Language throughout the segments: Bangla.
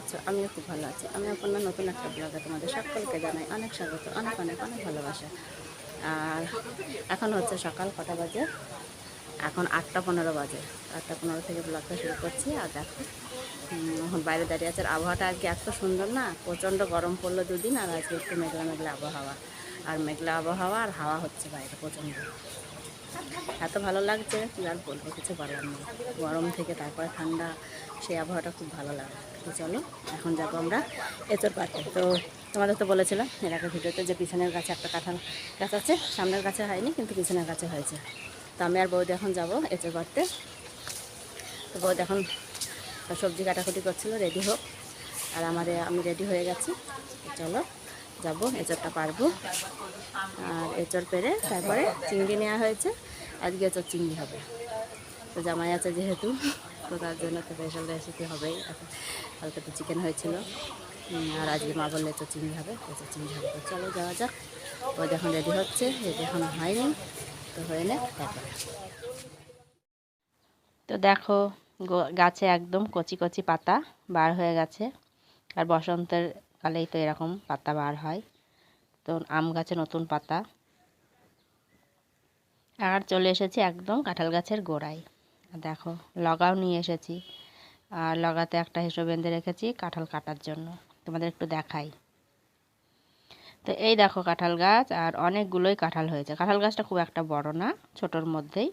আছো? আমিও খুব ভালো আছি। আমি আপনার নতুন একটা ব্লগে তোমাদের সকলকে জানাই অনেক স্বাগত অনেক অনেক অনেক ভালোবাসা। আর এখন হচ্ছে সকাল কটা বাজে? এখন আটটা পনেরো বাজে। আটটা পনেরো থেকে ব্লগটা শুরু করছি। আর দেখো উম, বাইরে দাঁড়িয়ে আছে। আর আবহাওয়াটা আজকে এত সুন্দর না প্রচণ্ড গরম পড়ল দুদিন আর আজকে একটু মেঘলা মেঘলা আবহাওয়া। আর মেঘলা আবহাওয়া আর হাওয়া হচ্ছে বাইরে প্রচণ্ড। এত ভালো লাগছে আর বলব, কিছু বলার নেই। গরম থেকে তারপরে ঠান্ডা, সেই আবহাওয়াটা খুব ভালো লাগে। তো চলো, এখন যাব আমরা এচর পাতে তো তোমাদের তো বলেছিলাম, এর আগে ভিডিওতে যে পিছনের গাছে একটা কাঁঠাল গাছ আছে, সামনের গাছে হয়নি, কিন্তু পিছনের গাছে হয়েছে। তো আমি আর বৌদি এখন যাব এচর পাড়তে। তো বৌদি এখন সবজি কাটাকুটি করছিল, রেডি হোক। আর আমাদের, আমি রেডি হয়ে গেছি। চলো। যাব এচরটা পারব। আর এচর পেরে তারপরে চিংড়ি নেওয়া হয়েছে। আজকে এচর চিংড়ি হবে। তো জামাই আছে যেহেতু, তো তার জন্য তো স্পেশাল রেসিপি হবেই। কালকে তো চিকেন হয়েছিল। আর আজকে মা বললে তো চিংড়ি হবে এচর চিংড়ি হবে। তো চলো যাওয়া যাক। ও যখন রেডি হচ্ছে রেডি এখন হয়নি, তো হয়ে নে তারপরে। তো দেখো গাছে একদম কচি কচি পাতা বার হয়ে গেছে। আর বসন্তের কালেই তো এরকম পাতা বার হয়। তো আম গাছে নতুন পাতা। আর চলে এসেছি একদম কাঁঠাল গাছের গোড়ায়। দেখো, লগাও নিয়ে এসেছি। আর লগাতে একটা হেসো বেঁধে রেখেছি কাঁঠাল কাটার জন্য। তোমাদের একটু দেখাই। তো এই দেখো কাঁঠাল গাছ, আর অনেকগুলোই কাঁঠাল হয়েছে। কাঁঠাল গাছটা খুব একটা বড় না, ছোটোর মধ্যেই।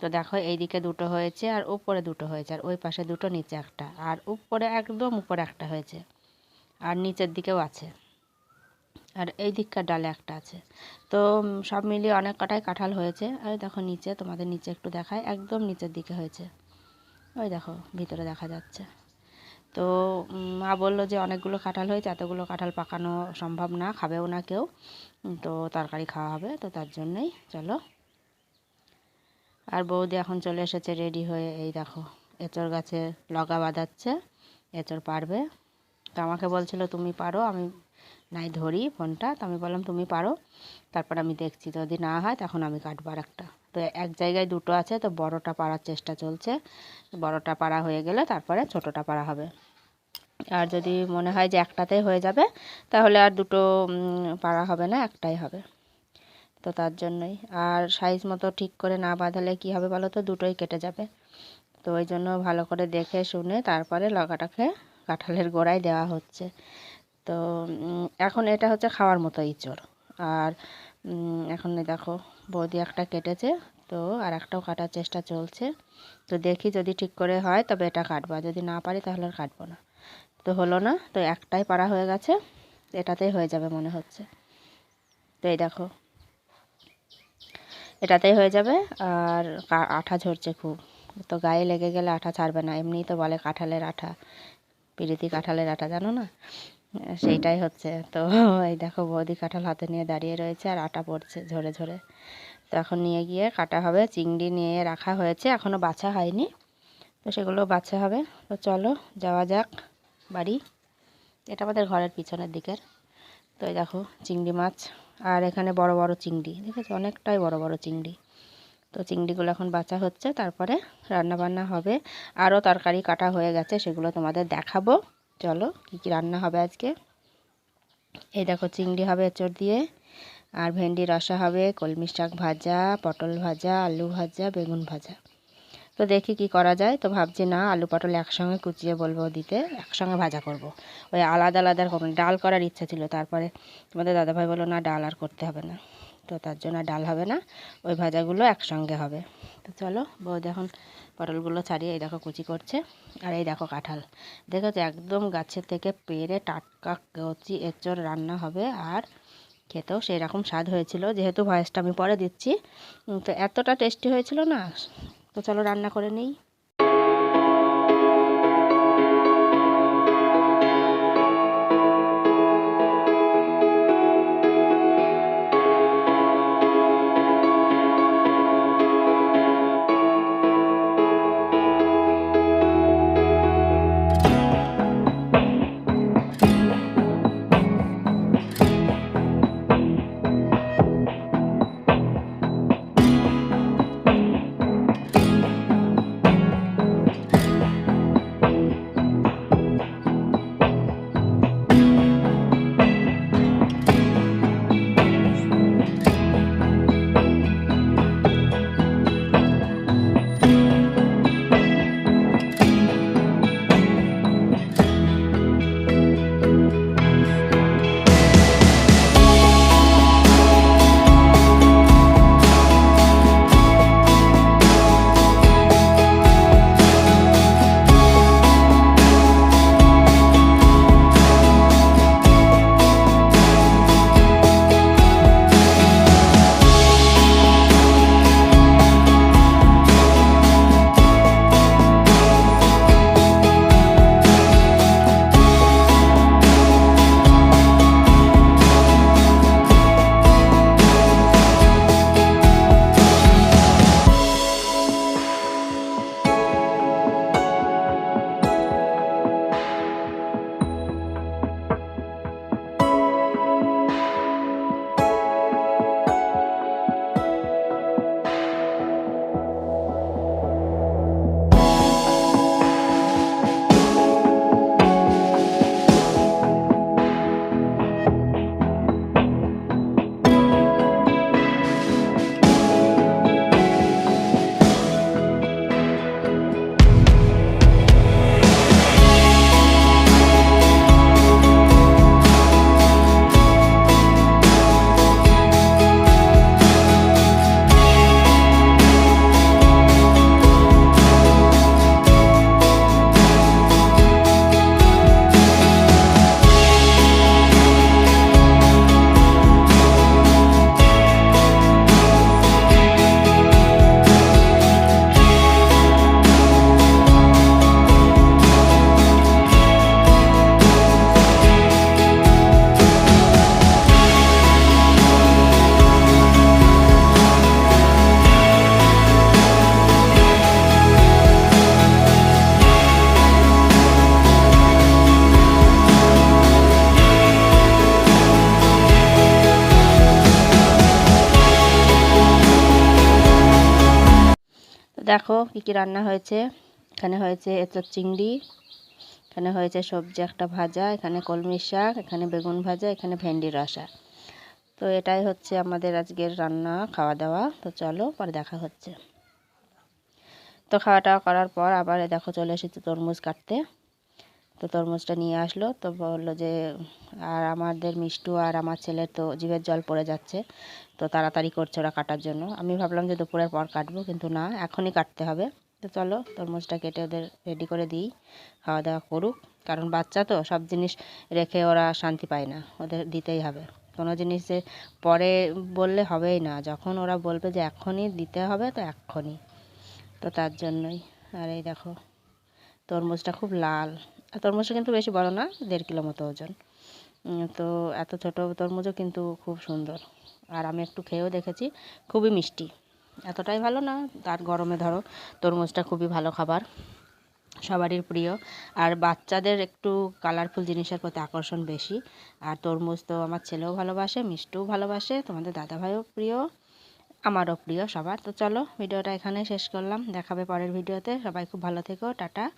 তো দেখো, এইদিকে দুটো হয়েছে আর উপরে দুটো হয়েছে, আর ওই পাশে দুটো, নিচে একটা। আর উপরে একদম উপরে একটা হয়েছে। আর নিচের দিকেও আছে। আর এই দিককার ডালে একটা আছে। তো সব মিলিয়ে অনেক কটাই কাঁঠাল হয়েছে। আর দেখো নিচে, তোমাদের নিচে একটু দেখায় একদম নিচের দিকে হয়েছে। ওই দেখো, ভিতরে দেখা যাচ্ছে। তো মা বলল যে অনেকগুলো কাঁঠাল হয়েছে, এতগুলো কাঁঠাল পাকানো সম্ভব না, খাবেও না কেউ। তো তরকারি খাওয়া হবে, তো তার জন্যই চলো। আর বৌদি এখন চলে এসেছে রেডি হয়ে, এই দেখো, এঁচড় গাছে লগা বাঁধাচ্ছে, এঁচড় পারবে তো আমাকে বলছিল, তুমি পারো, আমি নাই ধরি ফোনটা। তো আমি বললাম, তুমি পারো। তারপর আমি দেখছি, যদি না হয়, তখন আমি কাটবো আর একটা তো এক জায়গায় দুটো আছে, তো বড়টা পারার চেষ্টা চলছে। বড়টা পারা হয়ে গেলে তারপরে ছোটোটা পারা হবে। আর যদি মনে হয় যে একটাতেই হয়ে যাবে, তাহলে আর দুটো পারা হবে না, একটাই হবে। তো তার জন্যই। আর সাইজ মতো ঠিক করে না বাঁধালে কি হবে বলো তো? দুটোই কেটে যাবে। তো ওই জন্য ভালো করে দেখে শুনে তারপরে লগাটাকে কাঁঠালের গোড়ায় দেওয়া হচ্ছে। তো এখন এটা হচ্ছে খাওয়ার মতো ইঁচড় আর এখন দেখো, বৌদি একটা কেটেছে, তো আর একটাও কাটার চেষ্টা চলছে। তো দেখি যদি ঠিক করে হয়, তবে এটা কাটবো। যদি না পারি, তাহলে আর কাটবো না। তো হলো না, তো একটাই পারা হয়ে গেছে। এটাতেই হয়ে যাবে মনে হচ্ছে। তো এই দেখো, এটাতেই হয়ে যাবে। আর আঠা ঝরছে খুব। তো গায়ে লেগে গেলে আঠা ছাড়বে না। এমনিই তো বলে কাঁঠালের আঠা। পিরিতি কাঁঠালের আটা, জানো না? সেইটাই হচ্ছে। তো এই দেখো বৌদি কাঁঠাল হাতে নিয়ে দাঁড়িয়ে রয়েছে আর আটা পড়ছে ঝরে ঝরে। তো এখন নিয়ে গিয়ে কাটা হবে, চিংড়ি নিয়ে রাখা হয়েছে এখনও বাছা হয়নি। তো সেগুলো বাছা হবে। তো চলো, যাওয়া যাক বাড়ি। এটা আমাদের ঘরের পিছনের দিকের। তো এই দেখো চিংড়ি মাছ, আর এখানে বড় বড় চিংড়ি, দেখেছ? অনেকটাই বড় বড় চিংড়ি। তো চিংড়িগুলো এখন বাছা হচ্ছে, তারপরে রান্না বান্না হবে। আরও তরকারি কাটা হয়ে গেছে, সেগুলো তোমাদের দেখাবো। চলো, কী কী রান্না হবে আজকে? এই দেখো, চিংড়ি হবে এঁচড় দিয়ে, আর ভেন্ডি রসা হবে, কলমি শাক ভাজা, পটল ভাজা, আলু ভাজা, বেগুন ভাজা। তো দেখি কি করা যায়। তো ভাবছি না, আলু পটল একসঙ্গে কুচিয়ে বলব দিতে, একসঙ্গে ভাজা করব। ওই আলাদা আলাদা ডাল করার ইচ্ছা ছিল, তারপরে তোমাদের দাদাভাই বলল, না, ডাল আর করতে হবে না। তো তার জন্য ডাল হবে না, ওই ভাজাগুলো একসঙ্গে হবে। তো চলো, বৌদি এখন পটলগুলো ছাড়িয়ে এই দেখো কুচি করছে, আর এই দেখো কাঁঠাল। দেখেছ? একদম গাছের থেকে পেরে টাটকা কচি এঁচড় রান্না হবে, আর খেতেও সেই রকম স্বাদ হয়েছিল, যেহেতু ভয়েসটা আমি পরে দিচ্ছি। তো এতটা টেস্টি হয়েছিল না, তো চলো রান্না করে নিই। কী কী রান্না হয়েছে? এখানে হয়েছে এঁচোর চিংড়ি, এখানে হয়েছে সবজি একটা ভাজা, এখানে কলমি শাক, এখানে বেগুন ভাজা, এখানে ভেন্ডির রসা। তো এটাই হচ্ছে আমাদের আজকের রান্না খাওয়া দাওয়া তো চলো, পরে দেখা হচ্ছে। তো খাওয়া দাওয়া করার পর আবার দেখো চলে এসেছি তরমুজ কাটতে। তো তরমুজটা নিয়ে আসলো। তো বলল যে, আর আমাদের মিষ্টু আর আমার ছেলের তো জিভের জল পড়ে যাচ্ছে, তো তাড়াতাড়ি করছে ওরা কাটার জন্য। আমি ভাবলাম যে দুপুরের পর কাটবো, কিন্তু না, এখনই কাটতে হবে। তো চলো তরমুজটা কেটে ওদের রেডি করে দিই, খাওয়া দাওয়া করুক। কারণ বাচ্চা তো, সব জিনিস রেখে ওরা শান্তি পায় না, ওদের দিতেই হবে। কোনো জিনিস যে পরে বললে হবেই না, যখন ওরা বলবে যে এখনই দিতে হবে, তো এক্ষুনি তো তার জন্যই। আর এই দেখো, তরমুজটা খুব লাল। তরমুজটা কিন্তু বেশি বড় না, দেড় কিলো মতো ওজন। তো এত ছোট তরমুজও কিন্তু খুব সুন্দর। আর আমি একটু খেয়েও দেখেছি, খুবই মিষ্টি। এতটাই ভালো না, তার গরমে ধরো, তরমুজটা খুবই ভালো খাবার। সবারই প্রিয়। আর বাচ্চাদের একটু কালারফুল জিনিসের প্রতি আকর্ষণ বেশি। আর তরমুজ তো আমার ছেলেও ভালোবাসে, মিষ্টিও ভালোবাসে, তোমাদের দাদাভাইও প্রিয়, আমারও প্রিয় সবার। তো চলো, ভিডিওটা এখানে শেষ করলাম। দেখাবে পরের ভিডিওতে। সবাই খুব ভালো থেকো, টাটা।